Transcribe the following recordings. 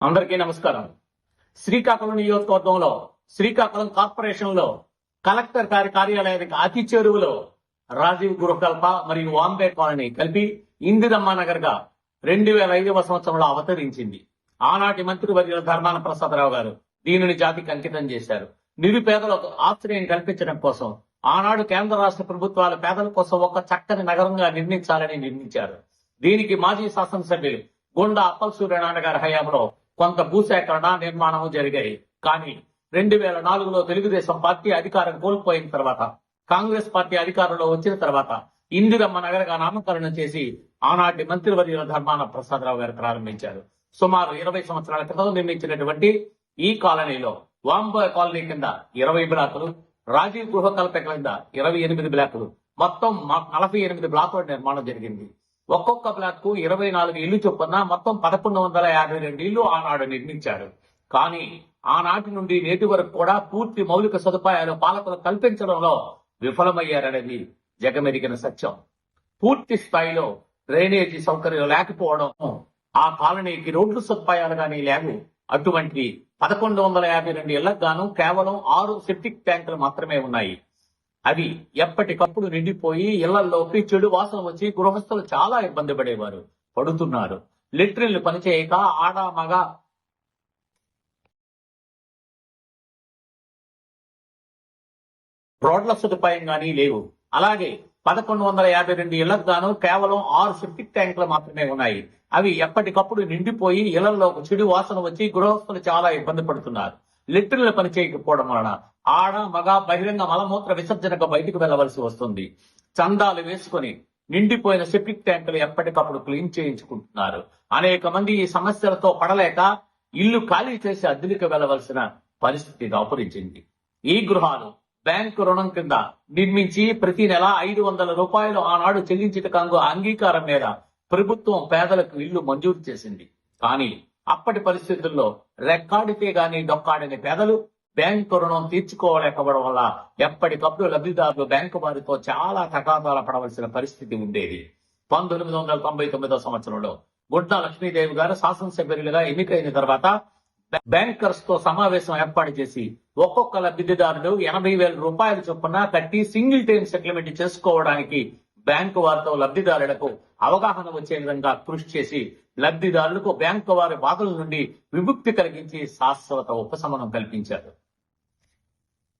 అందరికీ నమస్కారం. శ్రీకాకుళం నియోజకవర్గంలో శ్రీకాకుళం కార్పొరేషన్లో కలెక్టర్ గారి కార్యాలయానికి అతి చెరువులో రాజీవ్ గృహకల్ప మరియు వాంబే కాలనీ కలిపి ఇందిరమ్మ నగర్గా రెండు వేల ఐదవ సంవత్సరంలో అవతరించింది. ఆనాటి మంత్రి వర్యుల ధర్మాన ప్రసాదరావు గారు దీనిని జాతికి అంకితం చేశారు. నిరుపేదలకు ఆశ్రయం కల్పించడం కోసం ఆనాడు కేంద్ర రాష్ట్ర ప్రభుత్వాలు పేదల కోసం ఒక చక్కని నగరంగా నిర్మించాలని నిర్మించారు దీనికి మాజీ శాసనసభ్యులు గుండా అప్పల్ సూర్యనారాయణ గారి హయాంలో కొంత భూసేకరణ నిర్మాణం జరిగాయి. కానీ రెండు వేల నాలుగులో తెలుగుదేశం పార్టీ అధికారం కోల్పోయిన తర్వాత కాంగ్రెస్ పార్టీ అధికారంలో వచ్చిన తర్వాత ఇందిరమ్మ నగరగా నామకరణం చేసి ఆనాటి మంత్రివర్యుల ధర్మాన ప్రసాదరావు గారు ప్రారంభించారు. సుమారు ఇరవై సంవత్సరాల క్రితం నిర్మించినటువంటి ఈ కాలనీలో వాంబాయ్ కాలనీ కింద ఇరవై బ్లాకులు రాజీవ్ గృహకల్ప కింద ఇరవై ఎనిమిది బ్లాకులు మొత్తం నలభై ఎనిమిది బ్లాకుల నిర్మాణం జరిగింది. ఒక్కొక్క బ్లాక్కు ఇరవై నాలుగు ఇల్లు చొప్పున మొత్తం పదకొండు వందల యాభై రెండు ఇల్లు ఆనాడు నిర్మించారు. కానీ ఆనాటి నుండి నేటి వరకు కూడా పూర్తి మౌలిక సదుపాయాలు పాలకులు కల్పించడంలో విఫలమయ్యారనేది జగమెరిగిన సత్యం. పూర్తి స్థాయిలో డ్రైనేజీ సౌకర్యం లేకపోవడం ఆ కాలనీకి రోడ్లు సదుపాయాలు కానీ లేవు. అటువంటి పదకొండు వందల యాభై రెండు ఇళ్ళకు గాను కేవలం ఆరు సెప్టిక్ ట్యాంకులు మాత్రమే ఉన్నాయి. అవి ఎప్పటికప్పుడు నిండిపోయి ఇళ్ళలోకి చెడు వాసన వచ్చి గృహస్థులు చాలా ఇబ్బంది పడేవారు పడుతున్నారు. లిటరిన్లు పనిచేయక ఆడ మగ రోడ్ల సదుపాయం కానీ లేవు. అలాగే పదకొండు వందల యాభై రెండు ఇళ్ళకు గాను కేవలం ఆరు సెప్టిక్ ట్యాంకులు మాత్రమే ఉన్నాయి. అవి ఎప్పటికప్పుడు నిండిపోయి ఇళ్ళలోకి చెడు వాసన వచ్చి గృహస్థులు చాలా ఇబ్బంది పడుతున్నారు. లిటర్లు పని చేయకపోవడం వలన ఆడ మగ బహిరంగ మలమూత్ర విసర్జనకు బయటకు వెళ్ళవలసి వస్తుంది. చందాలు వేసుకొని నిండిపోయిన సెప్టిక్ ట్యాంకులు ఎప్పటికప్పుడు క్లీన్ చేయించుకుంటున్నారు. అనేక మంది ఈ సమస్యలతో పడలేక ఇల్లు ఖాళీ చేసి అద్దెలకు వెళ్ళవలసిన పరిస్థితి దాపురించింది. ఈ గృహాలు బ్యాంకు రుణం కింద నిర్మించి ప్రతి నెల ఐదు వందల రూపాయలు ఆనాడు చెల్లించటకంగు అంగీకారం మీద ప్రభుత్వం పేదలకు ఇల్లు మంజూరు చేసింది. కానీ అప్పటి పరిస్థితుల్లో రెక్కాడితే గాని డొక్కాడని పెదలు బ్యాంకు రుణం తీర్చుకోలేకపోవడం వల్ల ఎప్పటికప్పుడు లబ్ధిదారులు బ్యాంకు వారితో చాలా తగాదాల పడవలసిన పరిస్థితి ఉండేది. పంతొమ్మిది వందల తొంభై తొమ్మిదో సంవత్సరంలో గుడ్డ లక్ష్మీదేవి గారు శాసనసభ్యులుగా ఎన్నికైన తర్వాత బ్యాంకర్స్తో సమావేశం ఏర్పాటు చేసి ఒక్కొక్క లబ్ధిదారుడు ఎనభై వేల రూపాయల చొప్పున కట్టి సింగిల్ టైం సెటిల్మెంట్ చేసుకోవడానికి బ్యాంకు వారితో లబ్ధిదారులకు అవగాహన వచ్చే విధంగా కృషి చేసి లబ్ధిదారులకు బ్యాంకు వారి బాధల నుండి విముక్తి కలిగించి శాశ్వత ఉపశమనం కల్పించారు.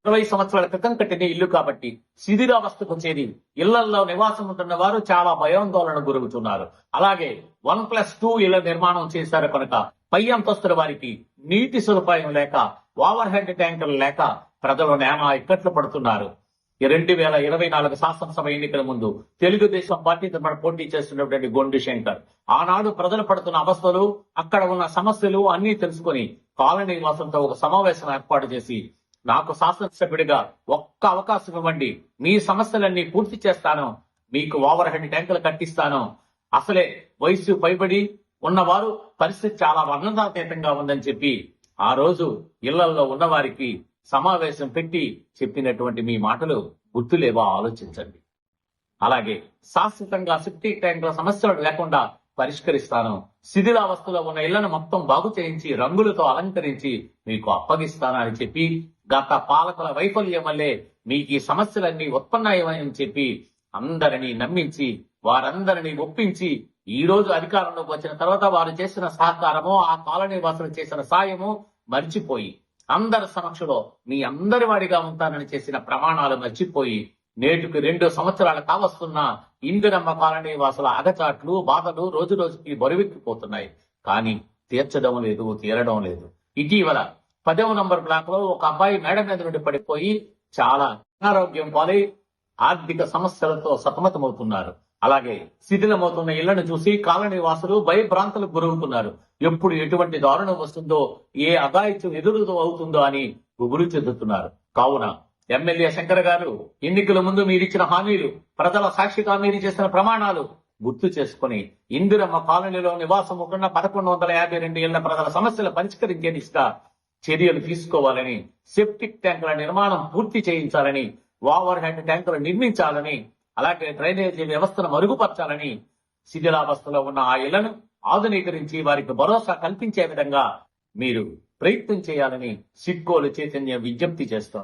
ఇరవై సంవత్సరాల క్రితం కట్టిన ఇల్లు కాబట్టి శిథిరావస్థకు చేరి ఇళ్ళలో నివాసం ఉంటున్న వారు చాలా భయాందోళన గురవుతున్నారు. అలాగే వన్ ప్లస్ టూ ఇళ్ళ నిర్మాణం చేశారు కనుక పై అంతస్తుల వారికి నీటి సదుపాయం లేక ఓవర్ హెడ్ ట్యాంకర్లు లేక ప్రజలు నేమ ఇక్కట్లు పడుతున్నారు. రెండు వేల ఇరవై నాలుగు శాసనసభ ఎన్నికల ముందు తెలుగుదేశం పార్టీ తరపున పోటీ చేస్తున్నటువంటి గొండు శంకర్. ఆనాడు ప్రజలు పడుతున్న అవస్థలు అక్కడ ఉన్న సమస్యలు అన్ని తెలుసుకుని కాలనీ వాసంతో ఒక సమావేశం ఏర్పాటు చేసి నాకు శాసనసభ్యుడిగా ఒక్క అవకాశం ఇవ్వండి. మీ సమస్యలన్నీ పూర్తి చేస్తాను. మీకు ఓవర్ హెడ్ ట్యాంకులు కట్టిస్తాను. అసలే వయసు పైబడి ఉన్నవారు పరిస్థితి చాలా వర్ణనాతీతంగా ఉందని చెప్పి ఆ రోజు ఇళ్ళలో ఉన్నవారికి సమావేశం పెట్టి చెప్పినటువంటి మీ మాటలు గుర్తులేవా ఆలోచించండి. అలాగే శాశ్వతంగా సెప్టిక్ ట్యాంకుల సమస్యలు లేకుండా పరిష్కరిస్తాను. శిథిలావస్థలో ఉన్న ఇళ్ళను మొత్తం బాగు చేయించి రంగులతో అలంకరించి మీకు అప్పగిస్తానని చెప్పి గత పాలకుల వైఫల్యం వల్లే మీకు ఈ సమస్యలన్నీ ఉత్పన్నమని చెప్పి అందరినీ నమ్మించి వారందరినీ ఒప్పించి ఈ రోజు అధికారంలోకి వచ్చిన తర్వాత వారు చేసిన సహకారము ఆ కాలనీ వాసులు చేసిన సాయము మర్చిపోయి అందరి సమక్షంలో మీ అందరి వాడిగా ఉంటానని చేసిన ప్రమాణాలు మర్చిపోయి నేటికి రెండు సంవత్సరాలు కావస్తున్న ఇందిరమ్మ కాలనీ వాసుల అగచాట్లు బాధలు రోజు రోజుకి బరువెక్కిపోతున్నాయి. కానీ తీర్చడం లేదు తీరడం లేదు. ఇటీవల పదవ నంబర్ బ్లాక్లో ఒక అబ్బాయి మేడ మీద నుండి పడిపోయి చాలా అనారోగ్యం పాలై ఆర్థిక సమస్యలతో సతమతమవుతున్నారు. అలాగే శిథిలమవుతున్న ఇళ్ళను చూసి కాలనీ వాసులు భయభ్రాంతులకు గురవుతున్నారు. ఎప్పుడు ఎటువంటి దారుణం వస్తుందో ఏ అగాయిత్యం ఎదురు అవుతుందో అని గుబురు చెందుతున్నారు. కావున ఎమ్మెల్యే శంకర్ గారు ఎన్నికల ముందు మీరిచ్చిన హామీలు ప్రజల సాక్షిగా మీరు చేసిన ప్రమాణాలు గుర్తు చేసుకుని ఇందిరమ్మ కాలనీలో నివాసం ఉంటున్న పదకొండు వందల యాభై రెండు ఏళ్ళ ప్రజల సమస్యలు పరిష్కరించే దిశగా చర్యలు తీసుకోవాలని సెప్టిక్ ట్యాంకుల నిర్మాణం పూర్తి చేయించాలని ఓవర్ హ్యాండ్ ట్యాంకులు నిర్మించాలని అలాగే డ్రైనేజీ వ్యవస్థను మరుగుపరచాలని శిథిలావస్థలో ఉన్న ఆ ఇళ్ళను ఆధునీకరించి వారికి భరోసా కల్పించే విధంగా మీరు ప్రయత్నం చేయాలని సిడ్కోలు చైతన్య విజ్ఞప్తి చేస్తోంది.